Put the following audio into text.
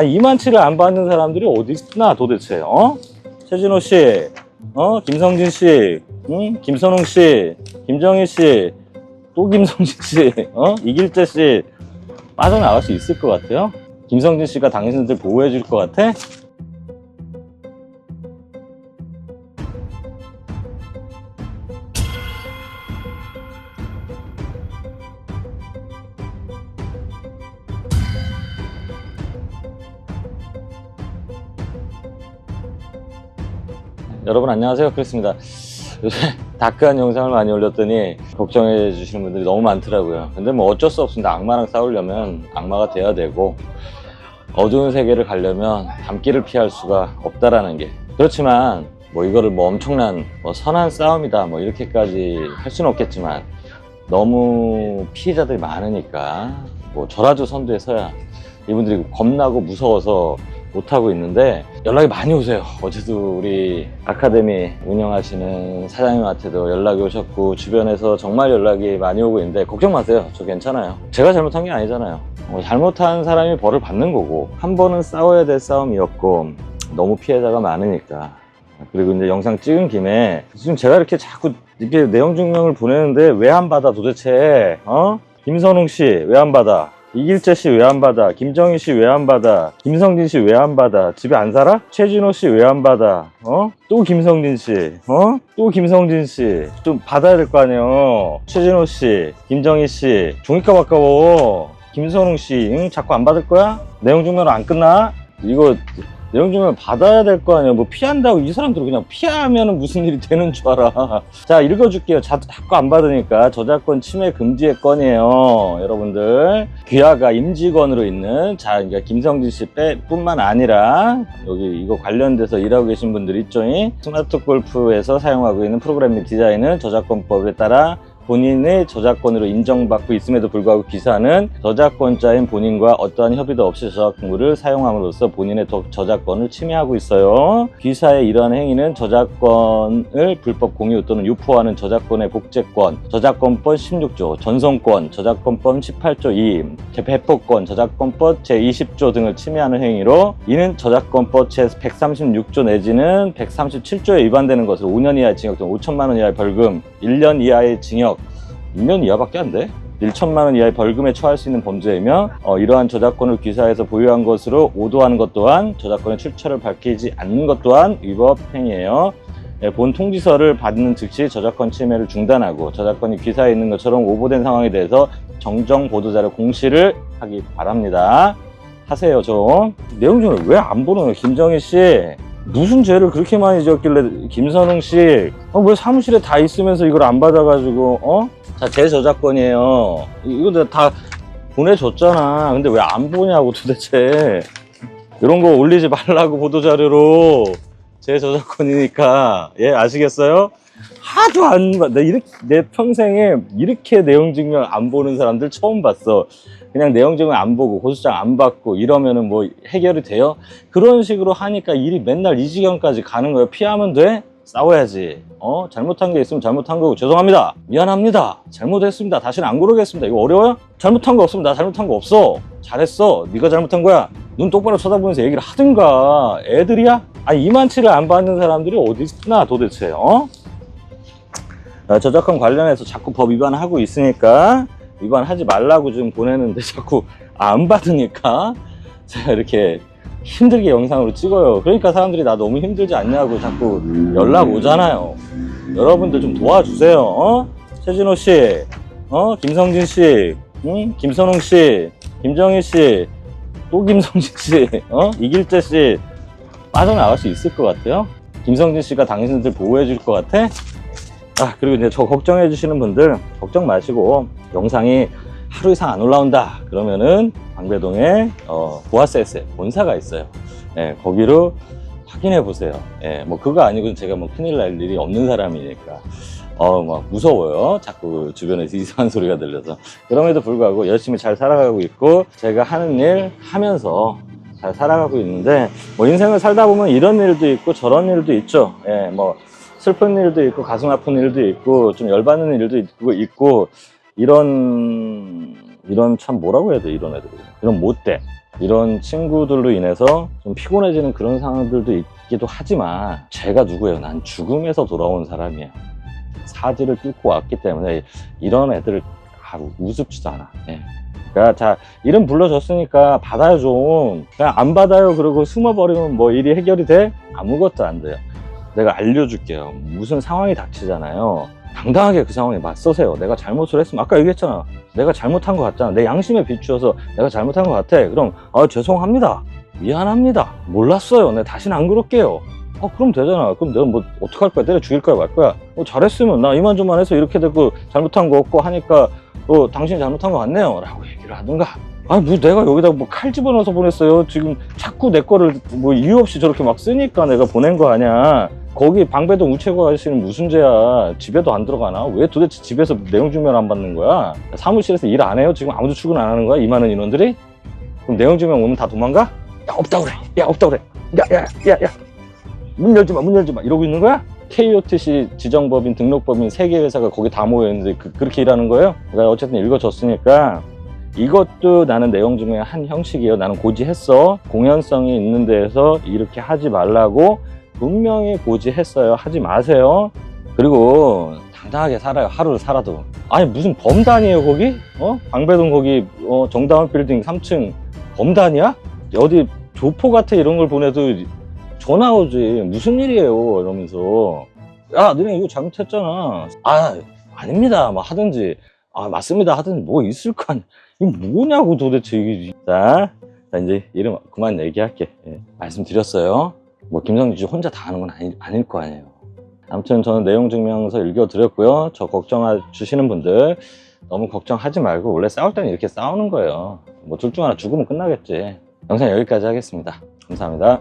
아니 이만치를 안 받는 사람들이 어디 있나 도대체 어? 최진호 씨, 어 김성진 씨, 응? 김선웅 씨, 김정희 씨, 또 김성진 씨, 어 이길재 씨 빠져나갈 수 있을 것 같아요? 김성진 씨가 당신들 보호해 줄 것 같아? 여러분 안녕하세요. 크리스입니다. 요새 다크한 영상을 많이 올렸더니 걱정해 주시는 분들이 너무 많더라고요. 근데 뭐 어쩔 수 없습니다. 악마랑 싸우려면 악마가 돼야 되고 어두운 세계를 가려면 밤길을 피할 수가 없다라는 게. 그렇지만 뭐 이거를 뭐 엄청난 뭐 선한 싸움이다 뭐 이렇게까지 할 수는 없겠지만 너무 피해자들이 많으니까 뭐 저라도 선두에 서야 이분들이 겁나고 무서워서 못하고 있는데 연락이 많이 오세요. 어제도 우리 아카데미 운영하시는 사장님한테도 연락이 오셨고 주변에서 정말 연락이 많이 오고 있는데 걱정 마세요. 저 괜찮아요. 제가 잘못한 게 아니잖아요. 어, 잘못한 사람이 벌을 받는 거고 한 번은 싸워야 될 싸움이었고 너무 피해자가 많으니까 그리고 이제 영상 찍은 김에 지금 제가 이렇게 자꾸 이렇게 내용 증명을 보내는데 왜 안 받아 도대체 어? 김선웅 씨 왜 안 받아? 이길재 씨왜안 받아? 김정희 씨왜안 받아? 김성진 씨왜안 받아? 집에 안 살아? 최진호 씨왜안 받아? 어? 또 김성진 씨, 어? 또 김성진 씨. 좀 받아야 될 거 아니에요. 최진호 씨, 김정희 씨. 종이값 아까워. 김선웅 씨, 응? 자꾸 안 받을 거야? 내용 증명을 안 끝나? 이거 내용 증명 받아야 될 거 아니야. 뭐 피한다고 이 사람들 그냥 피하면은 무슨 일이 되는 줄 알아. 자, 읽어줄게요. 자, 자꾸 안 받으니까 저작권 침해 금지의 건이에요. 여러분들. 귀하가 임직원으로 있는 자, 그러니까 김성진 씨 빼, 뿐만 아니라 여기 이거 관련돼서 일하고 계신 분들 있죠. 스마트 골프에서 사용하고 있는 프로그램 및 디자인은 저작권법에 따라 본인의 저작권으로 인정받고 있음에도 불구하고 기사는 저작권자인 본인과 어떠한 협의도 없이 저작물을 사용함으로써 본인의 도- 저작권을 침해하고 있어요. 기사의 이러한 행위는 저작권을 불법 공유 또는 유포하는 저작권의 복제권, 저작권법 16조, 전송권, 저작권법 18조 2, 배포권, 저작권법 제20조 등을 침해하는 행위로 이는 저작권법 제136조 내지는 137조에 위반되는 것으로 5년 이하의 징역 또는 5천만 원 이하의 벌금, 1년 이하의 징역, 2년 이하밖에 안 돼? 1천만 원 이하의 벌금에 처할 수 있는 범죄이며 어, 이러한 저작권을 기사에서 보유한 것으로 오도하는 것 또한 저작권의 출처를 밝히지 않는 것 또한 위법 행위예요. 예, 본 통지서를 받는 즉시 저작권 침해를 중단하고 저작권이 기사에 있는 것처럼 오보된 상황에 대해서 정정 보도자료 공시를 하기 바랍니다. 하세요 좀. 내용 중에 왜안 보는 거예요 김정희 씨? 무슨 죄를 그렇게 많이 지었길래 김선웅 씨? 어, 왜 사무실에 다 있으면서 이걸 안 받아가지고 어? 자, 제 저작권이에요. 이- 이거 내가 다 보내줬잖아. 근데 왜 안 보냐고 도대체. 이런 거 올리지 말라고 보도자료로. 제 저작권이니까. 예, 아시겠어요? 하도 안, 봐. 내, 이렇게, 내 평생에 이렇게 내용 증명 안 보는 사람들 처음 봤어. 그냥 내용 증명 안 보고 고소장 안 받고 이러면은 뭐 해결이 돼요? 그런 식으로 하니까 일이 맨날 이 지경까지 가는 거예요. 피하면 돼? 싸워야지. 어? 잘못한 게 있으면 잘못한 거고 죄송합니다. 미안합니다. 잘못했습니다. 다시는 안 그러겠습니다. 이거 어려워요? 잘못한 거 없으면 나 잘못한 거 없어. 잘했어. 네가 잘못한 거야. 눈 똑바로 쳐다보면서 얘기를 하든가. 애들이야? 아니 이만치를 안 받는 사람들이 어디 있나 도대체. 어? 어, 저작권 관련해서 자꾸 법 위반하고 있으니까 위반하지 말라고 좀 보내는데 자꾸 안 받으니까 제가 이렇게 힘들게 영상으로 찍어요. 그러니까 사람들이 나 너무 힘들지 않냐고 자꾸 연락 오잖아요. 여러분들 좀 도와주세요. 어? 최진호 씨, 어? 김성진 씨, 응? 김선웅 씨, 김정희 씨, 또 김성진 씨, 어? 이길재 씨 빠져나갈 수 있을 것 같아요. 김성진 씨가 당신들 보호해 줄 것 같아? 아, 그리고 이제 저 걱정해 주시는 분들 걱정 마시고 영상이 하루 이상 안 올라온다 그러면은 방배동에 어, 보아세스 본사가 있어요. 예, 거기로 확인해 보세요. 예, 뭐 그거 아니고 제가 뭐 큰일 날 일이 없는 사람이니까. 어, 막 무서워요. 자꾸 주변에서 이상한 소리가 들려서. 그럼에도 불구하고 열심히 잘 살아가고 있고, 제가 하는 일 하면서 잘 살아가고 있는데, 뭐 인생을 살다 보면 이런 일도 있고 저런 일도 있죠. 예, 뭐 슬픈 일도 있고 가슴 아픈 일도 있고 좀 열받는 일도 있고 있고 이런 이런 참 뭐라고 해야 돼 이런 애들 이런 못돼. 이런 친구들로 인해서 좀 피곤해지는 그런 상황들도 있기도 하지만 제가 누구예요? 난 죽음에서 돌아온 사람이에요. 사지를 뚫고 왔기 때문에 이런 애들을 아, 우습지도 않아. 예. 그러니까 자 이름 불러줬으니까 받아요 좀. 그냥 안 받아요 그러고 숨어버리면 뭐 일이 해결이 돼? 아무것도 안 돼요 내가 알려줄게요. 무슨 상황이 닥치잖아요. 당당하게 그 상황에 맞서세요. 내가 잘못을 했으면 아까 얘기했잖아. 내가 잘못한 것 같잖아. 내 양심에 비추어서 내가 잘못한 것 같아. 그럼 아 죄송합니다. 미안합니다. 몰랐어요. 내가 다시는 안 그럴게요. 어 그럼 되잖아. 그럼 내가 뭐 어떡할 거야? 때려 죽일 거야 말 거야? 어 잘했으면 나 이만저만 해서 이렇게 됐고 잘못한 거 없고 하니까 어 당신이 잘못한 것 같네요. 라고 얘기를 하든가 아니 뭐 내가 여기다 뭐 칼 집어넣어서 보냈어요. 지금 자꾸 내 거를 뭐 이유 없이 저렇게 막 쓰니까 내가 보낸 거 아니야. 거기 방배동 우체국 아저씨는 무슨 죄야? 집에도 안 들어가나? 왜 도대체 집에서 내용 증명 안 받는 거야? 사무실에서 일 안 해요? 지금 아무도 출근 안 하는 거야? 이 많은 인원들이? 그럼 내용 증명 오면 다 도망가? 야 없다 그래. 야 없다 그래. 야 야 야 야 문 열지 마문 열지 마. 이러고 있는 거야? KOTC 지정법인 등록법인 세 개 회사가 거기 다 모여 있는데 그, 그렇게 일하는 거예요? 내가 어쨌든 읽어줬으니까 이것도 나는 내용 중에 한 형식이에요. 나는 고지했어. 공연성이 있는 데에서 이렇게 하지 말라고 분명히 고지했어요. 하지 마세요. 그리고 당당하게 살아요. 하루를 살아도. 아니 무슨 범단이에요 거기? 어? 방배동 거기 어, 정다운 빌딩 3층 범단이야? 어디 조포 같아 이런 걸 보내도 전화 오지. 무슨 일이에요? 이러면서 야 너네 이거 잘못했잖아. 아 아닙니다. 막 하든지 아 맞습니다 하든지 뭐 있을 거 아니야. 이게 뭐냐고 도대체 이게 자, 자 이제 이름 그만 얘기할게. 예, 말씀드렸어요. 뭐 김성주 씨 혼자 다 하는 건 아니, 아닐 거 아니에요. 아무튼 저는 내용 증명서 읽어드렸고요. 저 걱정 주시는 분들 너무 걱정하지 말고 원래 싸울 때는 이렇게 싸우는 거예요. 뭐 둘 중 하나 죽으면 끝나겠지. 영상 여기까지 하겠습니다. 감사합니다